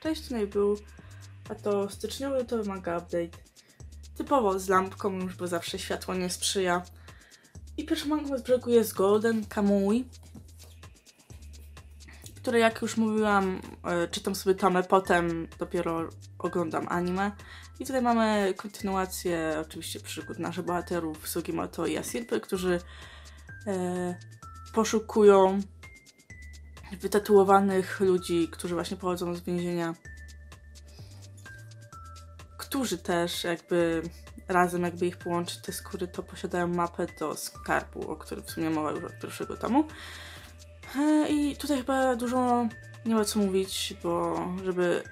Cześć, tutaj był, a to styczniowy to wymaga update. Typowo z lampką już, bo zawsze światło nie sprzyja. I pierwszą mangą z brzegu jest Golden Kamui, które jak już mówiłam, e, czytam sobie tomę, potem dopiero oglądam anime. I tutaj mamy kontynuację oczywiście przygód naszych bohaterów Sugimoto i Asirpy, którzy e, poszukują wytatuowanych ludzi, którzy właśnie pochodzą z więzienia, którzy też jakby razem jakby ich połączyć te skóry, to posiadają mapę do skarbu, o którym w sumie mowa już od pierwszego tomu. E, I tutaj chyba dużo nie ma co mówić, bo żeby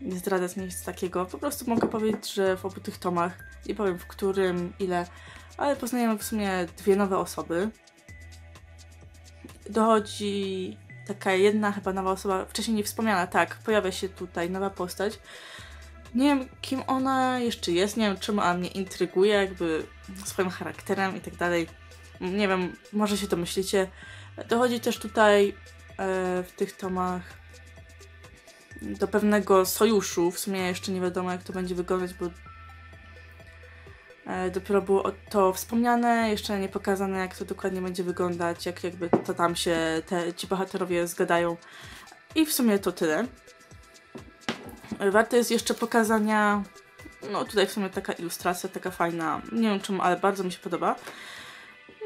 nie zdradzać nic takiego, po prostu mogę powiedzieć, że w obu tych tomach, nie powiem w którym, ile, ale poznajemy w sumie dwie nowe osoby. Dochodzi taka jedna chyba nowa osoba, wcześniej nie wspomniana, tak, pojawia się tutaj nowa postać. Nie wiem, kim ona jeszcze jest, nie wiem, czemu ona mnie intryguje, jakby swoim charakterem i tak dalej. Nie wiem, może się to myślicie. Dochodzi też tutaj e, w tych tomach do pewnego sojuszu. W sumie jeszcze nie wiadomo, jak to będzie wyglądać, bo dopiero było to wspomniane, jeszcze nie pokazane, jak to dokładnie będzie wyglądać, jak jakby to tam się te, ci bohaterowie zgadają. I w sumie to tyle. Warte jest jeszcze pokazania, no tutaj w sumie taka ilustracja, taka fajna, nie wiem czemu, ale bardzo mi się podoba.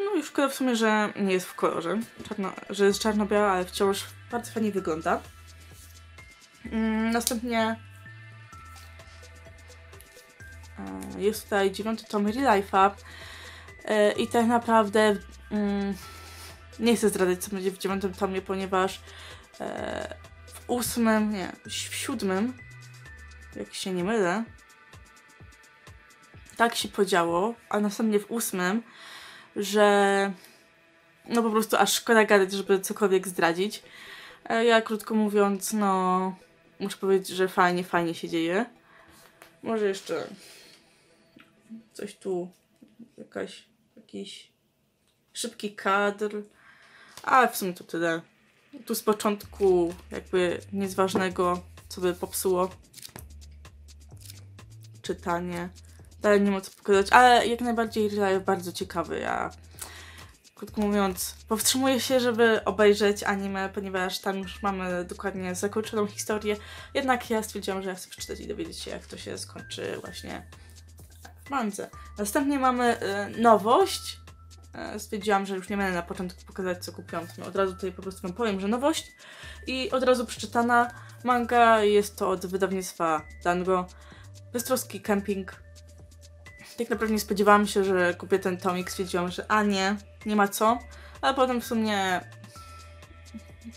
No i szkoda w sumie, że nie jest w kolorze, Czarno, że jest czarno-biała, ale wciąż bardzo fajnie wygląda. Mm, następnie e, jest tutaj dziewiąty tom Real Life Up e, i tak naprawdę mm, nie chcę zdradzać co będzie w dziewiątym tomie, ponieważ e, w ósmym, nie, w siódmym, jak się nie mylę, tak się podziało, a następnie w ósmym, że no po prostu aż szkoda gadać, żeby cokolwiek zdradzić. Ja krótko mówiąc, no muszę powiedzieć, że fajnie, fajnie się dzieje. Może jeszcze coś tu, jakaś, jakiś szybki kadr, ale w sumie to tyle. Tu z początku jakby nic ważnego, co by popsuło czytanie. Dalej nie ma co pokazać, ale jak najbardziej bardzo ciekawy. Ja krótko mówiąc, powstrzymuję się, żeby obejrzeć anime, ponieważ tam już mamy dokładnie zakończoną historię. Jednak ja stwierdziłam, że ja chcę przeczytać i dowiedzieć się, jak to się skończy właśnie w mandze. Następnie mamy y, nowość. Y, stwierdziłam, że już nie będę na początku pokazać, co kupiłam. Od razu tutaj po prostu wam powiem, że nowość. I od razu przeczytana manga. Jest to od wydawnictwa Dango. Beztroski camping. Tak naprawdę nie spodziewałam się, że kupię ten tomik. Stwierdziłam, że a nie, nie ma co. Ale potem w sumie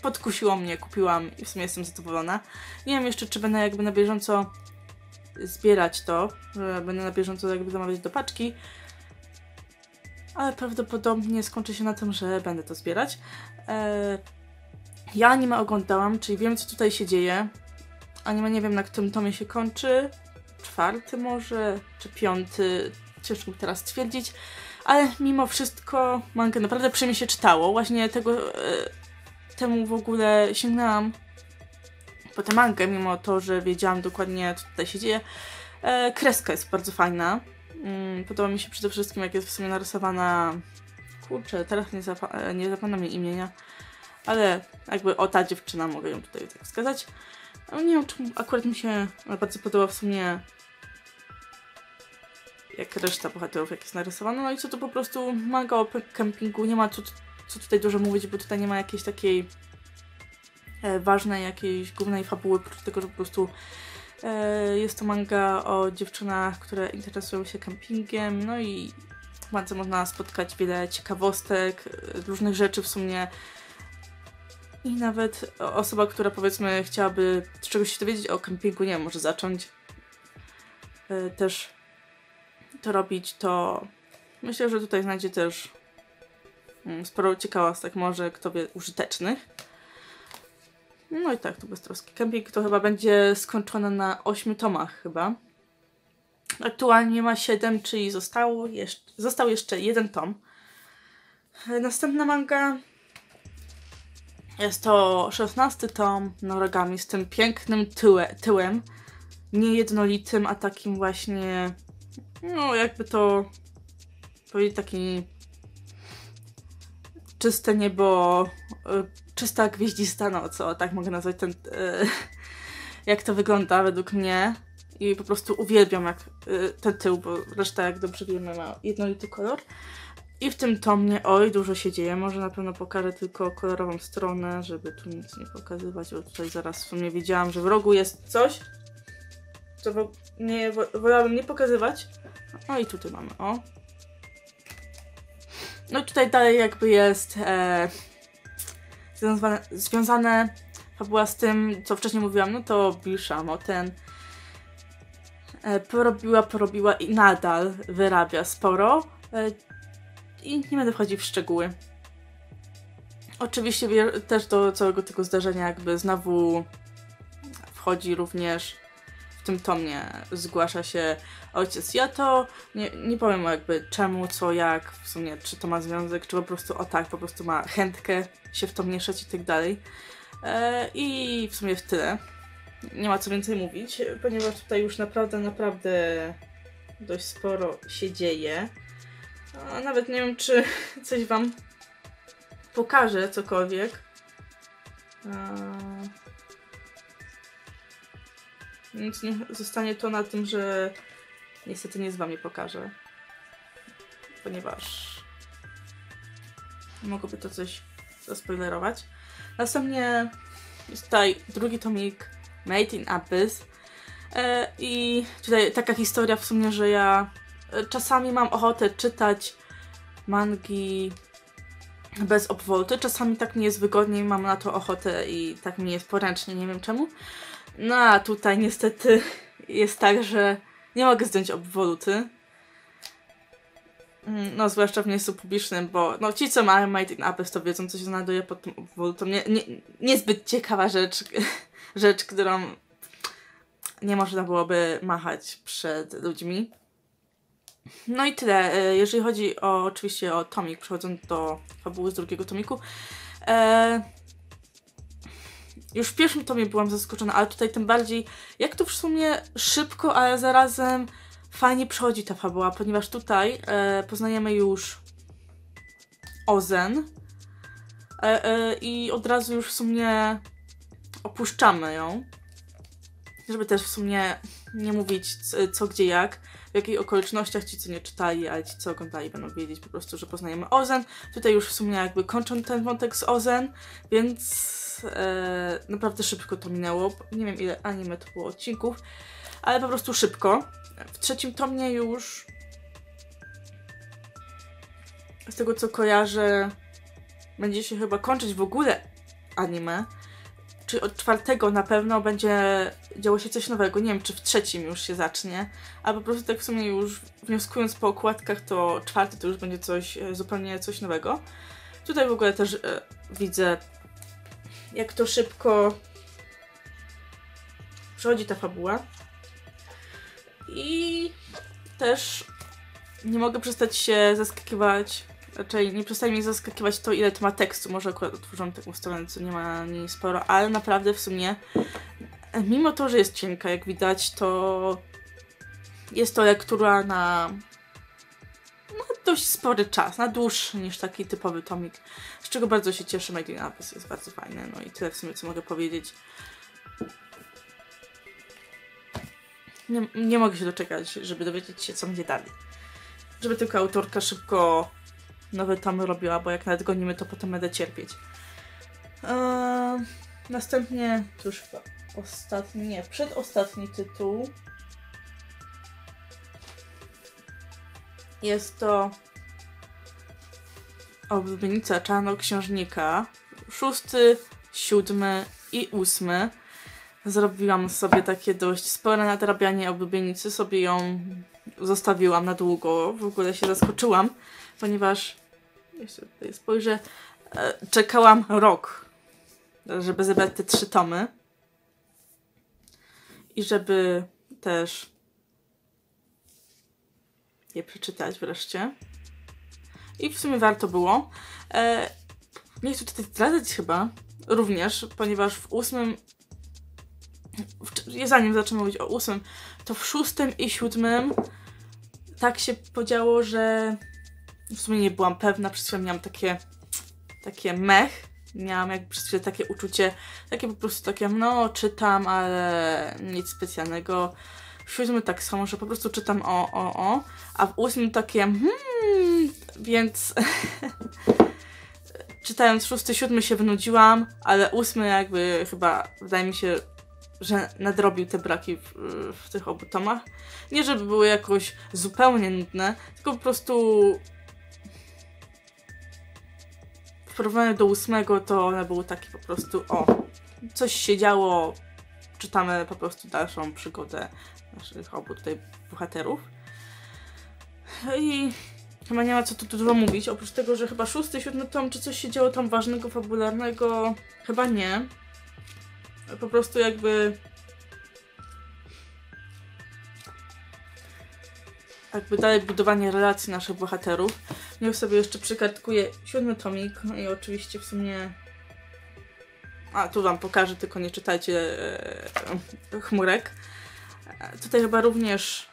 podkusiło mnie, kupiłam i w sumie jestem zadowolona. Nie wiem jeszcze, czy będę jakby na bieżąco zbierać to, że będę na bieżąco jakby zamawiać do paczki, ale prawdopodobnie skończy się na tym, że będę to zbierać. Eee, ja anime oglądałam, czyli wiem, co tutaj się dzieje. Anime nie wiem, na którym tomie się kończy. Czwarty może, czy piąty, ciężko teraz stwierdzić ale mimo wszystko mangę naprawdę przyjemnie się czytało. Właśnie tego, e, temu w ogóle sięgnęłam po tę mangę, mimo to, że wiedziałam dokładnie, co tutaj się dzieje. E, kreska jest bardzo fajna. Mm, podoba mi się przede wszystkim, jak jest w sumie narysowana. Kurczę, teraz nie, zapa e, nie zapamiętam jej imienia, ale jakby o ta dziewczyna mogę ją tutaj tak wskazać. Nie wiem, czemu akurat mi się bardzo podoba w sumie jak reszta bohaterów, jak jest narysowana. No i co to po prostu manga o kempingu. Nie ma co, co tutaj dużo mówić, bo tutaj nie ma jakiejś takiej ważnej, jakiejś głównej fabuły, oprócz tego, że po prostu e, jest to manga o dziewczynach, które interesują się kempingiem. No i bardzo można spotkać wiele ciekawostek, e, różnych rzeczy w sumie. I nawet osoba, która powiedzmy chciałaby czegoś się dowiedzieć o kempingu, nie wiem, może zacząć. E, też to robić, to myślę, że tutaj znajdzie też mm, sporo ciekawostek, może kto wie, użytecznych. No i tak, to beztroski. Camping to chyba będzie skończone na 8 tomach chyba. Aktualnie ma 7, czyli zostało jeszcze, został jeszcze jeden tom. Następna manga Jest to szesnasty tom Noragami z tym pięknym tyłe, tyłem. Niejednolitym, a takim właśnie, no jakby to powiedzieć, taki czyste niebo, y, czysta gwieździsta noc, o tak mogę nazwać ten, y, jak to wygląda według mnie. I po prostu uwielbiam jak y, ten tył, bo reszta, jak dobrze wiemy, ma jednolity kolor. I w tym tomie, oj, dużo się dzieje. Może na pewno pokażę tylko kolorową stronę, żeby tu nic nie pokazywać, bo tutaj zaraz w sumie widziałam, że w rogu jest coś, co nie, wo wolałabym nie pokazywać. No i tutaj mamy, o. No i tutaj dalej jakby jest e, związane, związane fabuła z tym, co wcześniej mówiłam, no to Bill ten e, porobiła, porobiła i nadal wyrabia sporo. E, I nie będę wchodzić w szczegóły. Oczywiście też do całego tego zdarzenia jakby znowu wchodzi również w tym tomie zgłasza się ojciec Jato. Nie, nie powiem jakby czemu, co, jak, w sumie czy to ma związek, czy po prostu o tak, po prostu ma chętkę się w to mieszać i tak dalej. E, I w sumie w tyle. Nie ma co więcej mówić, ponieważ tutaj już naprawdę, naprawdę dość sporo się dzieje. Nawet nie wiem, czy coś Wam pokażę, cokolwiek. E, więc nie zostanie to na tym, że niestety nie z wami pokażę. Ponieważ mogłoby to coś zaspoilerować. Następnie jest tutaj drugi tomik Made in Abyss. E, I tutaj taka historia w sumie, że ja e, czasami mam ochotę czytać mangi bez obwolty. Czasami tak mi jest wygodniej, mam na to ochotę i tak mi jest poręcznie, nie wiem czemu. No a tutaj niestety jest tak, że nie mogę zdjąć obwoluty. Mm, no, zwłaszcza w miejscu publicznym, bo no, ci, co mają Made in Abyss, to wiedzą, co się znajduje pod tym obwolutą. Nie, nie, niezbyt ciekawa rzecz, rzecz, którą nie można byłoby machać przed ludźmi. No i tyle. E, jeżeli chodzi o, oczywiście o tomik, przechodząc do fabuły z drugiego tomiku, e, już w pierwszym tomie byłam zaskoczona, ale tutaj tym bardziej, jak to w sumie szybko, ale zarazem fajnie przechodzi ta fabuła, ponieważ tutaj e, poznajemy już Ozen e, e, i od razu już w sumie opuszczamy ją, żeby też w sumie nie mówić co, gdzie, jak, w jakich okolicznościach ci, co nie czytali, ale ci, co oglądali, będą wiedzieć po prostu, że poznajemy Ozen. Tutaj już w sumie jakby kończą ten wątek z Ozen, więc e, naprawdę szybko to minęło. Nie wiem ile anime to było odcinków, ale po prostu szybko. W trzecim tomie już z tego co kojarzę będzie się chyba kończyć w ogóle anime. Czyli od czwartego na pewno będzie działo się coś nowego. Nie wiem, czy w trzecim już się zacznie, ale po prostu tak w sumie już wnioskując po okładkach, to czwarty to już będzie coś e, zupełnie coś nowego. Tutaj w ogóle też e, widzę jak to szybko przechodzi ta fabuła. I też nie mogę przestać się zaskakiwać, raczej nie przestaje mnie zaskakiwać to, ile to ma tekstu. Może akurat otworzyłam taką stronę, co nie ma niej sporo, ale naprawdę w sumie, mimo to, że jest cienka, jak widać, to jest to lektura na no, dość spory czas, na dłuższy niż taki typowy tomik, z czego bardzo się cieszę. Made in Abyss jest bardzo fajny, no i tyle w sumie, co mogę powiedzieć. Nie, nie mogę się doczekać, żeby dowiedzieć się, co będzie dalej. Żeby tylko autorka szybko nowe tomy robiła, bo jak nadgonimy, to potem będę cierpieć. Eee, następnie, cóż, chyba ostatni, nie, przedostatni tytuł Jest to oblubienica czarnoksiężnika. Szósty, siódmy i ósmy. Zrobiłam sobie takie dość spore nadrabianie oblubienicy. Sobie ją zostawiłam na długo. W ogóle się zaskoczyłam, ponieważ jeszcze tutaj spojrzę, e, czekałam rok, żeby zebrać te trzy tomy. I żeby też je przeczytać wreszcie. I w sumie warto było. E, nie chcę tutaj zdradzać chyba, również, ponieważ w ósmym zanim zaczynam mówić o ósmym, to w szóstym i siódmym tak się podziało, że w sumie nie byłam pewna, przez chwilę miałam takie takie mech, miałam jakby przez chwilę takie uczucie, takie po prostu takie, no czytam, ale nic specjalnego. W siódmym tak samo, że po prostu czytam o, o, o, a w ósmym takie, hmm, więc czytając szósty, siódmy się wynudziłam, ale ósmy jakby chyba, wydaje mi się, że nadrobił te braki w, w tych obu tomach. Nie, żeby były jakoś zupełnie nudne, tylko po prostu w porównaniu do ósmego to one były takie po prostu o, coś się działo, czytamy po prostu dalszą przygodę naszych obu tutaj bohaterów. I chyba nie ma co tu dużo mówić, oprócz tego, że chyba szósty, siódmy tom, czy coś się działo tam ważnego, fabularnego, chyba nie. Po prostu jakby jakby dalej budowanie relacji naszych bohaterów. Niech sobie jeszcze przykartkuję siódmy tomik, no i oczywiście w sumie... A, tu wam pokażę, tylko nie czytajcie e, chmurek. E, tutaj chyba również...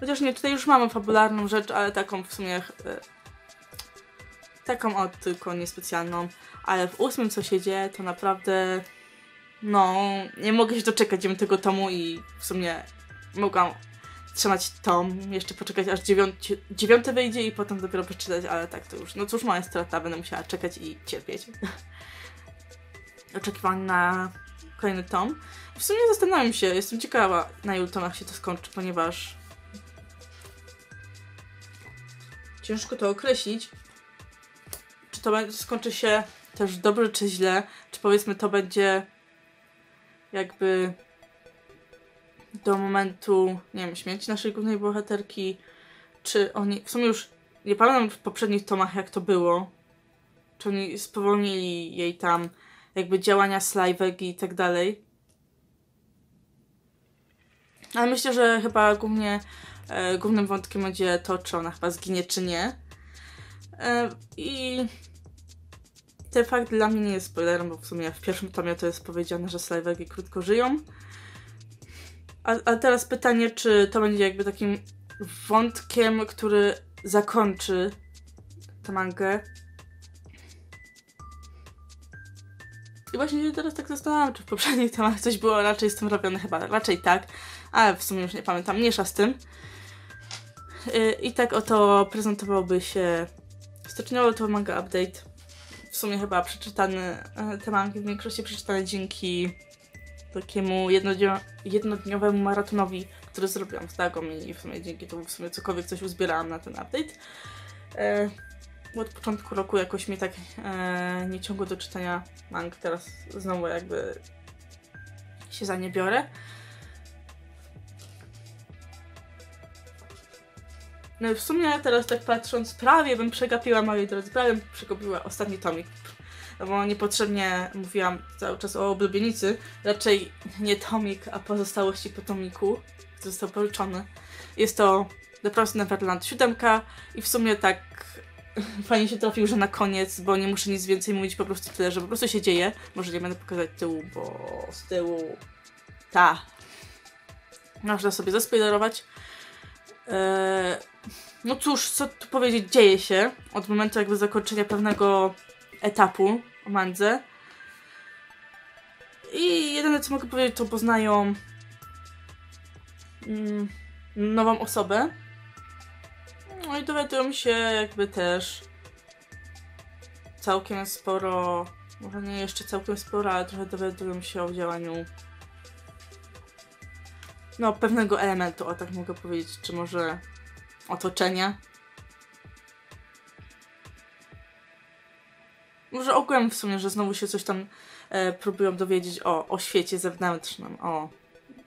Chociaż nie, tutaj już mamy fabularną rzecz, ale taką w sumie... E, taką od tylko niespecjalną. Ale w ósmym co się dzieje, to naprawdę... No, nie mogę się doczekać tego tomu i w sumie mogłam trzymać tom, jeszcze poczekać aż dziewiąty, dziewiąty wyjdzie i potem dopiero przeczytać, ale tak to już, no cóż, moja strata, będę musiała czekać i cierpieć. Oczekiwań na kolejny tom. W sumie zastanawiam się, jestem ciekawa na ilu tomach się to skończy, ponieważ ciężko to określić, to skończy się też dobrze czy źle, czy powiedzmy to będzie jakby do momentu, nie wiem, śmierci naszej głównej bohaterki, czy oni, w sumie już nie pamiętam w poprzednich tomach jak to było, czy oni spowolnili jej tam jakby działania slajwek i tak dalej. Ale myślę, że chyba głównie e, głównym wątkiem będzie to, czy ona chyba zginie, czy nie. E, I ten fakt dla mnie nie jest spoilerem, bo w sumie w pierwszym tomie to jest powiedziane, że slajwegi krótko żyją. A, a teraz pytanie, czy to będzie jakby takim wątkiem, który zakończy tę mangę. I właśnie się teraz tak zastanawiam, czy w poprzednich temach coś było raczej z tym robione, chyba raczej tak, ale w sumie już nie pamiętam, mniejsza z tym. Y, I tak oto prezentowałby się styczniowy to manga update. W sumie chyba przeczytany, e, te mangi w większości przeczytane dzięki takiemu jednodniowemu maratonowi, który zrobiłam z Dagą i w sumie dzięki temu w sumie cokolwiek coś uzbierałam na ten update. E, od początku roku jakoś mi tak e, nie ciągło do czytania mang, teraz znowu jakby się za nie biorę. No w sumie teraz tak patrząc, prawie bym przegapiła, moi drodzy, prawie bym przegapiła ostatni tomik no bo niepotrzebnie mówiłam cały czas o oblubienicy, raczej nie tomik, a pozostałości po tomiku, który został pożyczony. Jest to The Prost Neverland 7 i w sumie tak fajnie się trafił, że na koniec, bo nie muszę nic więcej mówić, po prostu tyle, że po prostu się dzieje. Może nie będę pokazać tyłu, bo z tyłu ta można sobie zaspoilerować. Eee, no cóż, co tu powiedzieć, dzieje się od momentu jakby zakończenia pewnego etapu o mandze. I jedyne co mogę powiedzieć, to poznają mm, nową osobę. No i dowiadują się jakby też całkiem sporo, może nie jeszcze całkiem sporo, ale trochę dowiadują się o działaniu no pewnego elementu, o tak mogę powiedzieć, czy może otoczenia Może ogółem w sumie, że znowu się coś tam e, próbują dowiedzieć o, o świecie zewnętrznym, o...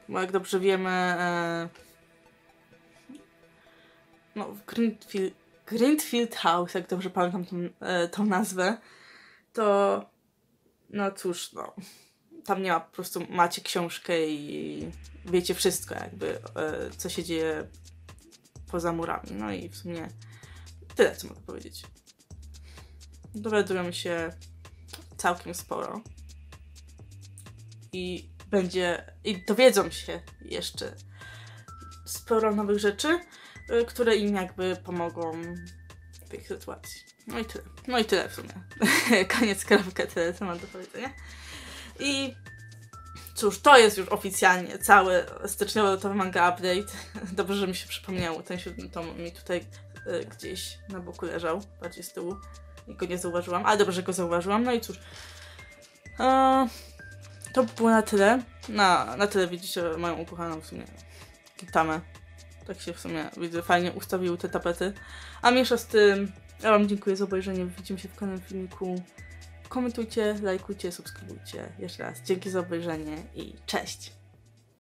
Bo jak dobrze wiemy... E, no, w Greenfield, Greenfield House, jak dobrze pamiętam tą, e, tą nazwę, to... No cóż, no... Tam nie ma, po prostu macie książkę i wiecie wszystko jakby, e, co się dzieje poza murami. No i w sumie tyle, co mogę powiedzieć dowiadują się całkiem sporo. I będzie, i dowiedzą się jeszcze sporo nowych rzeczy, y, które im jakby pomogą w tej sytuacji. No i tyle. No i tyle w sumie. Koniec kropka, tyle co mam do powiedzenia. I cóż, to jest już oficjalnie cały styczniowy to manga update. Dobrze, że mi się przypomniało. Ten siódmy tom mi tutaj y, gdzieś na boku leżał, bardziej z tyłu. I go nie zauważyłam, ale dobrze, że go zauważyłam. No i cóż. E, to by było na tyle. Na, na tyle widzicie moją ukochaną w sumie tamę. Tak się w sumie widzę, fajnie ustawiły te tapety. A mniejsza z tym, ja Wam dziękuję za obejrzenie. Widzimy się w kolejnym filmiku. Komentujcie, lajkujcie, subskrybujcie. Jeszcze raz dzięki za obejrzenie i cześć!